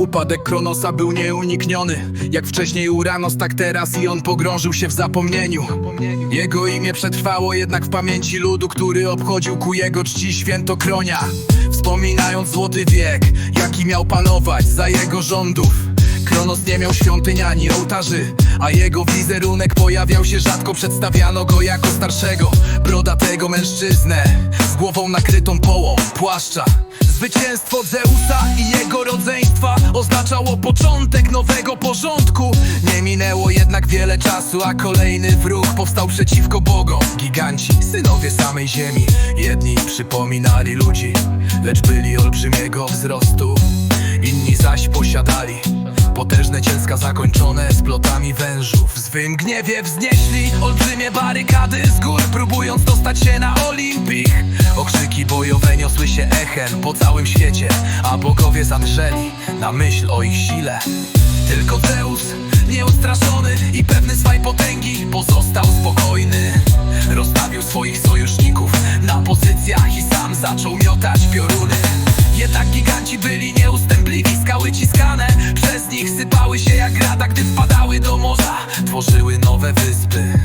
Upadek Kronosa był nieunikniony. Jak wcześniej Uranos, tak teraz i on pogrążył się w zapomnieniu. Jego imię przetrwało jednak w pamięci ludu Który obchodził ku jego czci święto Kronia. Wspominając złoty wiek, jaki miał panować za jego rządów Kronos nie miał świątyń ani ołtarzy A jego wizerunek pojawiał się rzadko. Przedstawiano go jako starszego, brodatego mężczyznę Z głową nakrytą połą płaszcza. Zwycięstwo Zeusa i jego rodzeństwa Oznaczało początek nowego porządku. Nie minęło jednak wiele czasu A kolejny wróg powstał przeciwko bogom. Giganci, synowie samej ziemi Jedni przypominali ludzi Lecz byli olbrzymiego wzrostu. Inni zaś posiadali Cielska zakończone splotami wężów. W swym gniewie wznieśli olbrzymie barykady. Z gór Próbując dostać się na Olimpik. Okrzyki bojowe niosły się echem po całym świecie A bogowie zamrzeli na myśl o ich sile. Tylko Zeus, nieustraszony i pewny swej potęgi Pozostał spokojny. Rozstawił swoich sojuszników na pozycjach I sam zaczął miotać pioruny jednak giganci byli nieustępliwi Skały ciskane. Przez nich sypały się jak grada Gdy wpadały do morza. Tworzyły nowe wyspy.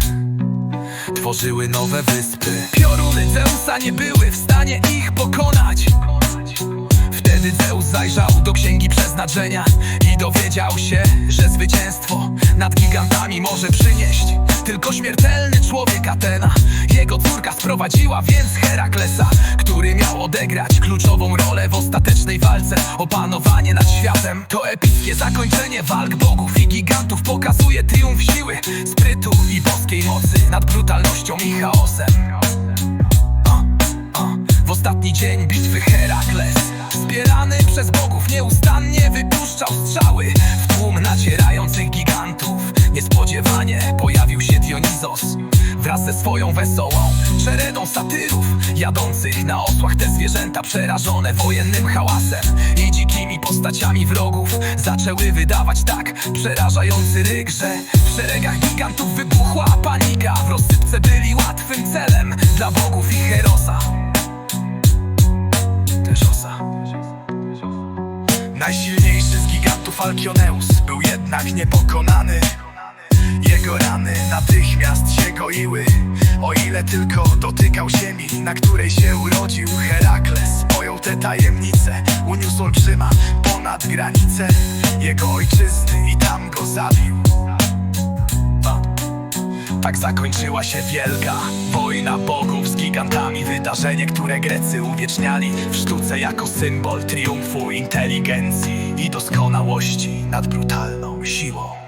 Tworzyły nowe wyspy. Pioruny Zeusa nie były w stanie ich pokonać. Wtedy Zeus zajrzał do księgi przeznaczenia I dowiedział się, że zwycięstwo nad gigantami może przynieść Tylko śmiertelny człowiek Atena. Jego córka sprowadziła więc Heraklesa Który miał odegrać kluczową rolę w ostatecznej walce. O panowanie nad światem To epickie zakończenie walk bogów i gigantów. Pokazuje triumf siły, sprytu i boskiej mocy Nad brutalnością i chaosem. W ostatni dzień bitwy Herakles. Wspierany przez bogów nieustannie wypuszczał strzały. W tłum nacierających gigantów Niespodziewanie pojawił się Dionizos Wraz ze swoją wesołą szeredą satyrów Jadących na osłach te zwierzęta przerażone wojennym hałasem I dzikimi postaciami wrogów Zaczęły wydawać tak przerażający ryk, że W szeregach gigantów wybuchła panika W rozsypce byli łatwym celem dla bogów i Herosa też osa. Najsilniejszy z gigantów Alkioneus był jednak niepokonany. Jego rany natychmiast się goiły, o ile tylko dotykał ziemi, na której się urodził Herakles. Pojął te tajemnice, uniósł olbrzyma ponad granice jego ojczyzny i tam go zabił. Tak zakończyła się wielka wojna bogów z gigantami Wydarzenie, które Grecy uwieczniali w sztuce jako symbol triumfu inteligencji i doskonałości nad brutalną siłą